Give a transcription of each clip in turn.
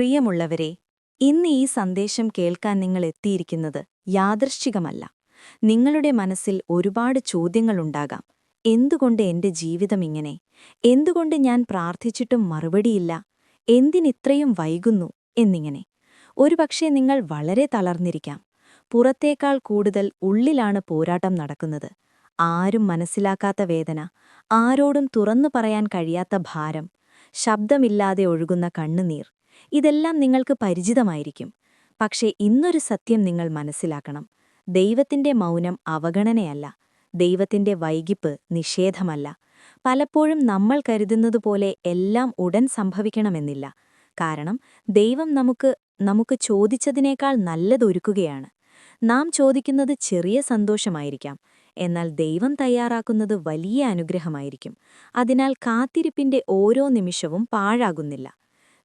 പ്രിയമുള്ളവരെ ഇന്ന് ഈ സന്ദേശം കേൾക്കാൻ നിങ്ങൾ എത്തിയിരിക്കുന്നത് യാദൃശ്ചികമല്ല. നിങ്ങളുടെ മനസ്സിൽ ഒരുപാട് ചോദ്യങ്ങളുണ്ടാകാം. എന്തുകൊണ്ട് എന്റെ ജീവിതം ഇങ്ങനെ? എന്തുകൊണ്ട് ഞാൻ പ്രാർത്ഥിച്ചിട്ടും മറുപടിയില്ല? എന്തിനിത്രയും വൈകുന്നു? എന്നിങ്ങനെ. ഒരുപക്ഷെ നിങ്ങൾ വളരെ തളർന്നിരിക്കാം. പുറത്തേക്കാൾ കൂടുതൽ ഉള്ളിലാണ് പോരാട്ടം നടക്കുന്നത്. ആരും മനസ്സിലാക്കാത്ത വേദന ആരോടും തുറന്നു പറയാൻ കഴിയാത്ത ഭാരം ശബ്ദമില്ലാതെ ഒഴുകുന്ന കണ്ണുനീർ ഇതെല്ലാം നിങ്ങൾക്ക് പരിചിതമായിരിക്കും. പക്ഷേ ഇന്നൊരു സത്യം നിങ്ങൾ മനസ്സിലാക്കണം. ദൈവത്തിന്റെ മൗനം അവഗണനയല്ല. ദൈവത്തിന്റെ വൈകിപ്പ് നിഷേധമല്ല. പലപ്പോഴും നമ്മൾ കരുതുന്നതുപോലെ എല്ലാം ഉടൻ സംഭവിക്കണമെന്നില്ല. കാരണം ദൈവം നമുക്ക് നമുക്ക് ചോദിച്ചതിനേക്കാൾ നല്ലതൊരുക്കുകയാണ് നാം ചോദിക്കുന്നത് ചെറിയ സന്തോഷമായിരിക്കാം. എന്നാൽ ദൈവം തയ്യാറാക്കുന്നത് വലിയ അനുഗ്രഹമായിരിക്കും. അതിനാൽ കാത്തിരിപ്പിന്റെ ഓരോ നിമിഷവും പാഴാകുന്നില്ല.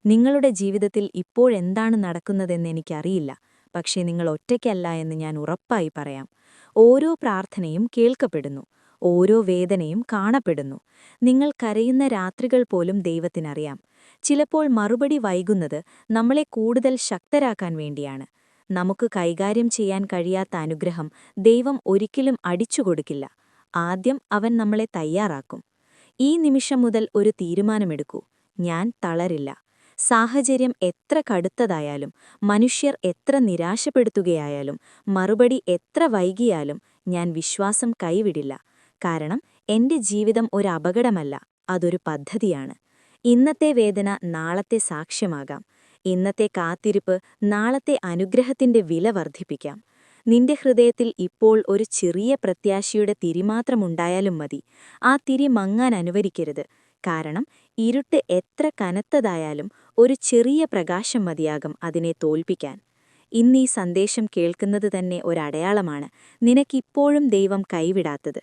നിങ്ങളുടെ ജീവിതത്തിൽ ഇപ്പോഴെന്താണ് നടക്കുന്നതെന്ന് എനിക്കറിയില്ല. പക്ഷേ നിങ്ങൾ ഒറ്റയ്ക്കല്ല എന്ന് ഞാൻ ഉറപ്പായി പറയാം. ഓരോ പ്രാർത്ഥനയും കേൾക്കപ്പെടുന്നു. ഓരോ വേദനയും കാണപ്പെടുന്നു. നിങ്ങൾ കരയുന്ന രാത്രികൾ പോലും ദൈവത്തിനറിയാം. ചിലപ്പോൾ മറുപടി വൈകുന്നത് നമ്മളെ കൂടുതൽ ശക്തരാക്കാൻ വേണ്ടിയാണ്. നമുക്ക് കൈകാര്യം ചെയ്യാൻ കഴിയാത്ത അനുഗ്രഹം ദൈവം ഒരിക്കലും അടിച്ചുകൊടുക്കില്ല ആദ്യം അവൻ നമ്മളെ തയ്യാറാക്കും. ഈ നിമിഷം മുതൽ ഒരു തീരുമാനമെടുക്കൂ. ഞാൻ തളരില്ല. സാഹചര്യം എത്ര കടുത്തതായാലും മനുഷ്യർ എത്ര നിരാശപ്പെടുത്തുകയായാലും മറുപടി എത്ര വൈകിയാലും ഞാൻ വിശ്വാസം കൈവിടില്ല. കാരണം എന്റെ ജീവിതം ഒരു അപകടമല്ല അതൊരു പദ്ധതിയാണ്. ഇന്നത്തെ വേദന നാളത്തെ സാക്ഷ്യമാകാം. ഇന്നത്തെ കാത്തിരിപ്പ് നാളത്തെ അനുഗ്രഹത്തിന്റെ വില വർദ്ധിപ്പിക്കാം. നിന്റെ ഹൃദയത്തിൽ ഇപ്പോൾ ഒരു ചെറിയ പ്രത്യാശയുടെ തിരിമാത്രമുണ്ടായാലും മതി. ആ തിരി മങ്ങാൻ അനുവദിക്കരുത്. കാരണം ഇരുട്ട് എത്ര കനത്തതായാലും ഒരു ചെറിയ പ്രകാശം മതിയാകും അതിനെ തോൽപ്പിക്കാൻ. ഇന്നീ സന്ദേശം കേൾക്കുന്നത് തന്നെ ഒരടയാളമാണ്. നിനക്കിപ്പോഴും ദൈവം കൈവിടാത്തത്.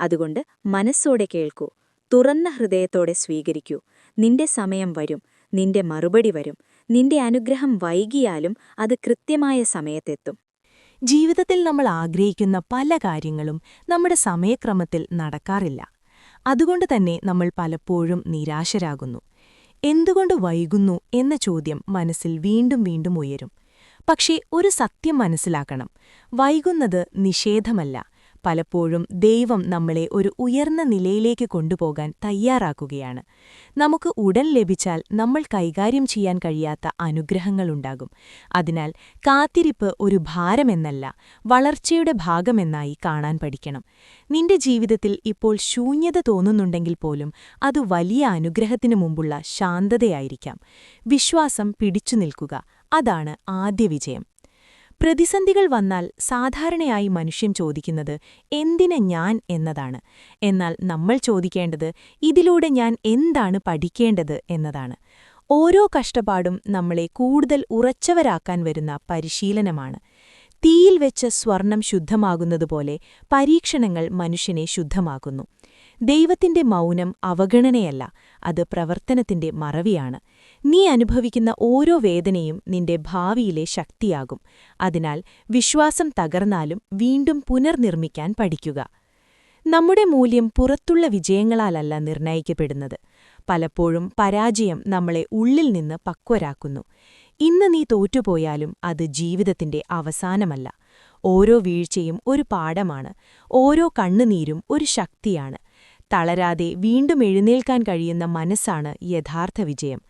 അതുകൊണ്ട് മനസ്സോടെ കേൾക്കൂ. തുറന്ന ഹൃദയത്തോടെ സ്വീകരിക്കൂ. നിന്റെ സമയം വരും. നിന്റെ മറുപടി വരും. നിന്റെ അനുഗ്രഹം വൈകിയാലും അത് കൃത്യമായ സമയത്തെത്തും. ജീവിതത്തിൽ നമ്മൾ ആഗ്രഹിക്കുന്ന പല കാര്യങ്ങളും നമ്മുടെ സമയക്രമത്തിൽ നടക്കാറില്ല. അതുകൊണ്ട് തന്നെ നമ്മൾ പലപ്പോഴും നിരാശരാകുന്നു. എന്തുകൊണ്ട് വൈകുന്നു എന്ന ചോദ്യം മനസ്സിൽ വീണ്ടും വീണ്ടും ഉയരും. പക്ഷേ ഒരു സത്യം മനസ്സിലാക്കണം. വൈകുന്നത് നിഷേധമല്ല. പലപ്പോഴും ദൈവം നമ്മളെ ഒരു ഉയർന്ന നിലയിലേക്ക് കൊണ്ടുപോകാൻ തയ്യാറാക്കുകയാണ്. നമുക്ക് ഉടൻ ലഭിച്ചാൽ നമ്മൾ കൈകാര്യം ചെയ്യാൻ കഴിയാത്ത അനുഗ്രഹങ്ങളുണ്ടാകും അതിനാൽ കാത്തിരിപ്പ് ഒരു ഭാരമെന്നല്ല വളർച്ചയുടെ ഭാഗമെന്നായി കാണാൻ പഠിക്കണം. നിന്റെ ജീവിതത്തിൽ ഇപ്പോൾ ശൂന്യത തോന്നുന്നുണ്ടെങ്കിൽ പോലും അത് വലിയ അനുഗ്രഹത്തിനു മുമ്പുള്ള ശാന്തതയായിരിക്കാം. വിശ്വാസം പിടിച്ചു നിൽക്കുക അതാണ് ആദ്യ വിജയം. പ്രതിസന്ധികൾ വന്നാൽ സാധാരണയായി മനുഷ്യൻ ചോദിക്കുന്നത് എന്തിന് ഞാൻ എന്നതാണ്. എന്നാൽ നമ്മൾ ചോദിക്കേണ്ടത് ഇതിലൂടെ ഞാൻ എന്താണ് പഠിക്കേണ്ടത് എന്നതാണ്. ഓരോ കഷ്ടപ്പാടും നമ്മളെ കൂടുതൽ ഉറച്ചവരാക്കാൻ വരുന്ന പരിശീലനമാണ്. തീയിൽ വെച്ച് സ്വർണം ശുദ്ധമാകുന്നതുപോലെ പരീക്ഷണങ്ങൾ മനുഷ്യനെ ശുദ്ധമാക്കുന്നു. ദൈവത്തിന്റെ മൗനം അവഗണനയല്ല അത് പ്രവർത്തനത്തിന്റെ മറവിയാണ്. നീ അനുഭവിക്കുന്ന ഓരോ വേദനയും നിന്റെ ഭാവിയിലെ ശക്തിയാകും. അതിനാൽ വിശ്വാസം തകർന്നാലും വീണ്ടും പുനർനിർമ്മിക്കാൻ പഠിക്കുക. നമ്മുടെ മൂല്യം പുറത്തുള്ള വിജയങ്ങളാലല്ല നിർണയിക്കപ്പെടുന്നത് പലപ്പോഴും പരാജയം നമ്മളെ ഉള്ളിൽ നിന്ന് പക്വരാക്കുന്നു. ഇന്ന് നീ തോറ്റുപോയാലും അത് ജീവിതത്തിന്റെ അവസാനമല്ല. ഓരോ വീഴ്ചയും ഒരു പാഠമാണ്. ഓരോ കണ്ണുനീരും ഒരു ശക്തിയാണ്. തളരാതെ വീണ്ടും എഴുന്നേൽക്കാൻ കഴിയുന്ന മനസ്സാണ് യഥാർത്ഥ വിജയം.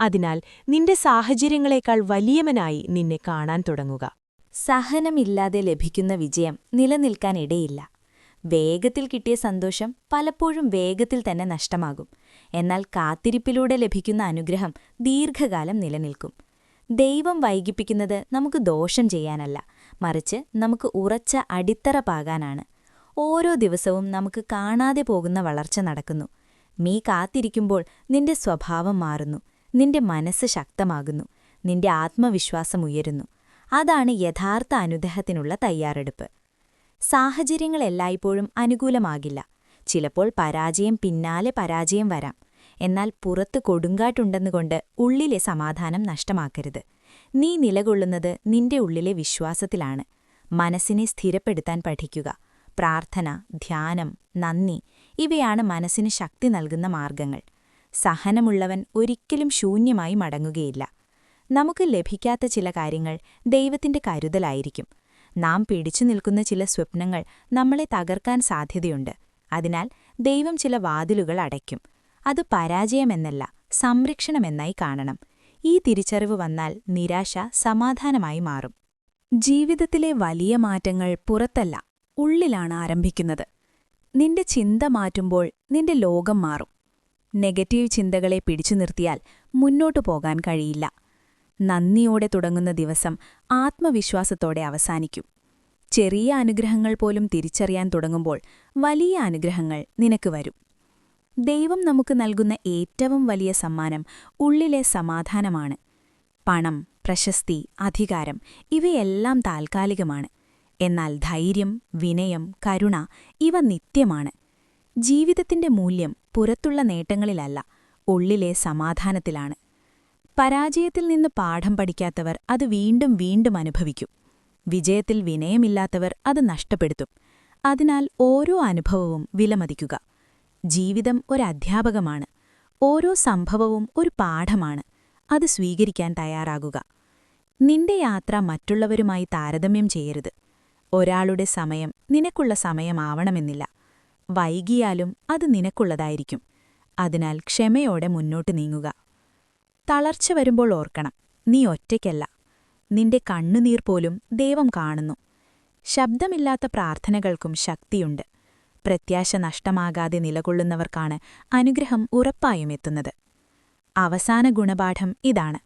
അതിനാൽ നിന്റെ സാഹചര്യങ്ങളെക്കാൾ വലിയവനായി നിന്നെ കാണാൻ തുടങ്ങുക. സഹനമില്ലാതെ ലഭിക്കുന്ന വിജയം നിലനിൽക്കാനിടയില്ല വേഗത്തിൽ കിട്ടിയ സന്തോഷം പലപ്പോഴും വേഗത്തിൽ തന്നെ നഷ്ടമാകും. എന്നാൽ കാത്തിരിപ്പിലൂടെ ലഭിക്കുന്ന അനുഗ്രഹം ദീർഘകാലം നിലനിൽക്കും. ദൈവം വൈകിപ്പിക്കുന്നത് നമുക്ക് ദോഷം ചെയ്യാനല്ല മറിച്ച് നമുക്ക് ഉറച്ച അടിത്തറ പാകാനാണ്. ഓരോ ദിവസവും നമുക്ക് കാണാതെ പോകുന്ന വളർച്ച നടക്കുന്നു. നീ കാത്തിരിക്കുമ്പോൾ നിന്റെ സ്വഭാവം മാറുന്നു. നിന്റെ മനസ്സ് ശക്തമാകുന്നു. നിന്റെ ആത്മവിശ്വാസം ഉയരുന്നു. അതാണ് യഥാർത്ഥ അനുദേഹത്തിനുള്ള തയ്യാറെടുപ്പ്. സാഹചര്യങ്ങൾ എല്ലായ്പ്പോഴും അനുകൂലമാകില്ല. ചിലപ്പോൾ പരാജയം പിന്നാലെ പരാജയം വരാം. എന്നാൽ പുറത്ത് കൊടുങ്കാട്ടുണ്ടെന്നുകൊണ്ട് ഉള്ളിലെ സമാധാനം നഷ്ടമാക്കരുത്. നീ നിലകൊള്ളുന്നത് നിന്റെ ഉള്ളിലെ വിശ്വാസത്തിലാണ്. മനസ്സിനെ സ്ഥിരപ്പെടുത്താൻ പഠിക്കുക. പ്രാർത്ഥന ധ്യാനം നന്ദി ഇവയാണ് മനസ്സിന് ശക്തി നൽകുന്ന മാർഗങ്ങൾ. സഹനമുള്ളവൻ ഒരിക്കലും ശൂന്യമായി മടങ്ങുകയില്ല. നമുക്ക് ലഭിക്കാത്ത ചില കാര്യങ്ങൾ ദൈവത്തിന്റെ കരുതലായിരിക്കും. നാം പിടിച്ചു നിൽക്കുന്ന ചില സ്വപ്നങ്ങൾ നമ്മളെ തകർക്കാൻ സാധ്യതയുണ്ട്. അതിനാൽ ദൈവം ചില വാതിലുകൾ അടയ്ക്കും. അത് പരാജയമെന്നല്ല സംരക്ഷണമെന്നായി കാണണം. ഈ തിരിച്ചറിവ് വന്നാൽ നിരാശ സമാധാനമായി മാറും. ജീവിതത്തിലെ വലിയ മാറ്റങ്ങൾ പുറത്തല്ല. ഉള്ളിലാണ് ആരംഭിക്കുന്നത്. നിന്റെ ചിന്ത മാറ്റുമ്പോൾ നിന്റെ ലോകം മാറും. നെഗറ്റീവ് ചിന്തകളെ പിടിച്ചു നിർത്തിയാൽ മുന്നോട്ടു പോകാൻ കഴിയില്ല. നന്ദിയോടെ തുടങ്ങുന്ന ദിവസം ആത്മവിശ്വാസത്തോടെ അവസാനിക്കും. ചെറിയ അനുഗ്രഹങ്ങൾ പോലും തിരിച്ചറിയാൻ തുടങ്ങുമ്പോൾ വലിയ അനുഗ്രഹങ്ങൾ നിനക്ക് വരും. ദൈവം നമുക്ക് നൽകുന്ന ഏറ്റവും വലിയ സമ്മാനം ഉള്ളിലെ സമാധാനമാണ്. പണം പ്രശസ്തി അധികാരം ഇവയെല്ലാം താൽക്കാലികമാണ്. എന്നാൽ ധൈര്യം വിനയം കരുണ ഇവ നിത്യമാണ്. ജീവിതത്തിന്റെ മൂല്യം പുറത്തുള്ള നേട്ടങ്ങളിലല്ല ഉള്ളിലെ സമാധാനത്തിലാണ്. പരാജയത്തിൽ നിന്ന് പാഠം പഠിക്കാത്തവർ അത് വീണ്ടും വീണ്ടും അനുഭവിക്കും. വിജയത്തിൽ വിനയമില്ലാത്തവർ അത് നഷ്ടപ്പെടുത്തും. അതിനാൽ ഓരോ അനുഭവവും വിലമതിക്കുക. ജീവിതം ഒരധ്യാപകമാണ് ഓരോ സംഭവവും ഒരു പാഠമാണ്. അത് സ്വീകരിക്കാൻ തയ്യാറാകുക. നിന്റെ യാത്ര മറ്റുള്ളവരുമായി താരതമ്യം ചെയ്യരുത്. ഒരാളുടെ സമയം നിനക്കുള്ള സമയമാവണമെന്നില്ല. വൈകിയാലും അത് നിനക്കുള്ളതായിരിക്കും. അതിനാൽ ക്ഷമയോടെ മുന്നോട്ട് നീങ്ങുക. തളർച്ച വരുമ്പോൾ ഓർക്കണം നീ ഒറ്റയ്ക്കല്ല. നിന്റെ കണ്ണുനീർ പോലും ദൈവം കാണുന്നു. ശബ്ദമില്ലാത്ത പ്രാർത്ഥനകൾക്കും ശക്തിയുണ്ട്. പ്രത്യാശ നഷ്ടമാകാതെ നിലകൊള്ളുന്നവർക്കാണ് അനുഗ്രഹം ഉറപ്പായും എത്തുന്നത്. അവസാന ഗുണപാഠം ഇതാണ്.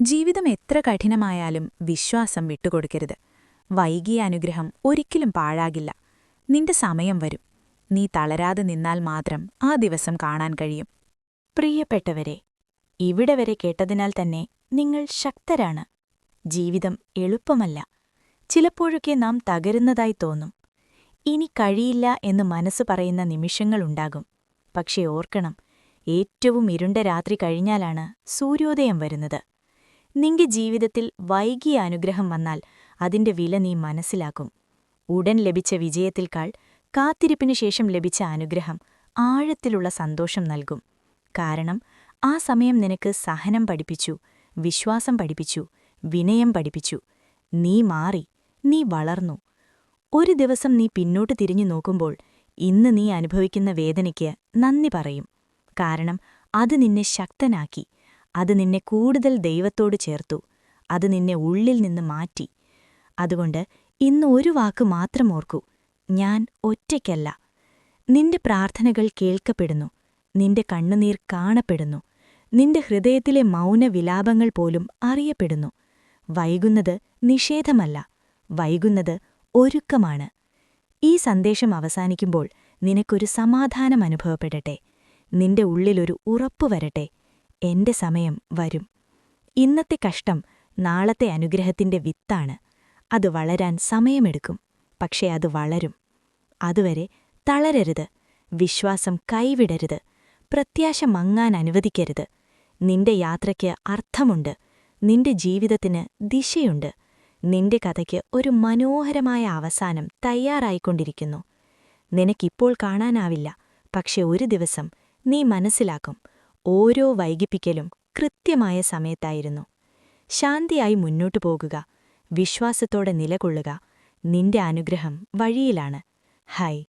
ജീവിതം എത്ര കഠിനമായാലും വിശ്വാസം വിട്ടുകൊടുക്കരുത്. വൈകിയ അനുഗ്രഹം ഒരിക്കലും പാഴാകില്ല. നിന്റെ സമയം വരും. നീ തളരാതെ നിന്നാൽ മാത്രം ആ ദിവസം കാണാൻ കഴിയും. പ്രിയപ്പെട്ടവരെ ഇവിടെ വരെ കേട്ടതിനാൽ തന്നെ നിങ്ങൾ ശക്തരാണ്. ജീവിതം എളുപ്പമല്ല. ചിലപ്പോഴൊക്കെ നാം തകരുന്നതായി തോന്നും. ഇനി കഴിയില്ല എന്ന് മനസ്സ് പറയുന്ന നിമിഷങ്ങളുണ്ടാകും പക്ഷേ ഓർക്കണം ഏറ്റവും ഇരുണ്ട രാത്രി കഴിഞ്ഞാലാണ് സൂര്യോദയം വരുന്നത്. നിന്റെ ജീവിതത്തിൽ വൈകിയ അനുഗ്രഹം വന്നാൽ അതിന്റെ വില നീ മനസ്സിലാക്കും. ഉടൻ ലഭിച്ച വിജയത്തിൽക്കാൾ കാത്തിരിപ്പിനു ശേഷം ലഭിച്ച അനുഗ്രഹം ആഴത്തിലുള്ള സന്തോഷം നൽകും. കാരണം ആ സമയം നിനക്ക് സഹനം പഠിപ്പിച്ചു വിശ്വാസം പഠിപ്പിച്ചു വിനയം പഠിപ്പിച്ചു. നീ മാറി നീ വളർന്നു. ഒരു ദിവസം നീ പിന്നോട്ട് തിരിഞ്ഞു നോക്കുമ്പോൾ ഇന്ന് നീ അനുഭവിക്കുന്ന വേദനയ്ക്ക് നന്ദി പറയും. കാരണം അത് നിന്നെ ശക്തനാക്കി അത് നിന്നെ കൂടുതൽ ദൈവത്തോട് ചേർത്തു അത് നിന്നെ ഉള്ളിൽ നിന്ന് മാറ്റി അതുകൊണ്ട് ഇന്ന് ഒരു വാക്ക് മാത്രം ഓർക്കൂ. ഞാൻ ഒറ്റയ്ക്കല്ല. നിന്റെ പ്രാർത്ഥനകൾ കേൾക്കപ്പെടുന്നു. നിന്റെ കണ്ണുനീർ കാണപ്പെടുന്നു. നിന്റെ ഹൃദയത്തിലെ മൗനവിലാപങ്ങൾ പോലും അറിയപ്പെടുന്നു. വൈകുന്നത് നിഷേധമല്ല. വൈകുന്നത് ഒരുക്കമാണ്. ഈ സന്ദേശം അവസാനിക്കുമ്പോൾ നിനക്കൊരു സമാധാനം അനുഭവപ്പെടട്ടെ. നിന്റെ ഉള്ളിലൊരു ഉറപ്പു വരട്ടെ. എന്റെ സമയം വരും. ഇന്നത്തെ കഷ്ടം നാളത്തെ അനുഗ്രഹത്തിന്റെ വിത്താണ്. അത് വളരാൻ സമയമെടുക്കും. പക്ഷേ അത് വളരും. അതുവരെ തളരരുത്. വിശ്വാസം കൈവിടരുത്. പ്രത്യാശ മങ്ങാൻ അനുവദിക്കരുത്. നിന്റെ യാത്രയ്ക്ക് അർത്ഥമുണ്ട്. നിന്റെ ജീവിതത്തിന് ദിശയുണ്ട്. നിന്റെ കഥയ്ക്ക് ഒരു മനോഹരമായ അവസാനം തയ്യാറായിക്കൊണ്ടിരിക്കുന്നു. നിനക്കിപ്പോൾ കാണാനാവില്ല. പക്ഷെ ഒരു ദിവസം നീ മനസ്സിലാക്കും. ഓരോ വൈകിപ്പിക്കലും കൃത്യമായ സമയത്തായിരുന്നു. ശാന്തിയായി മുന്നോട്ടു പോകുക. വിശ്വാസത്തോടെ നിലകൊള്ളുക. നിന്റെ അനുഗ്രഹം വഴിയിലാണ്. ഹൈ.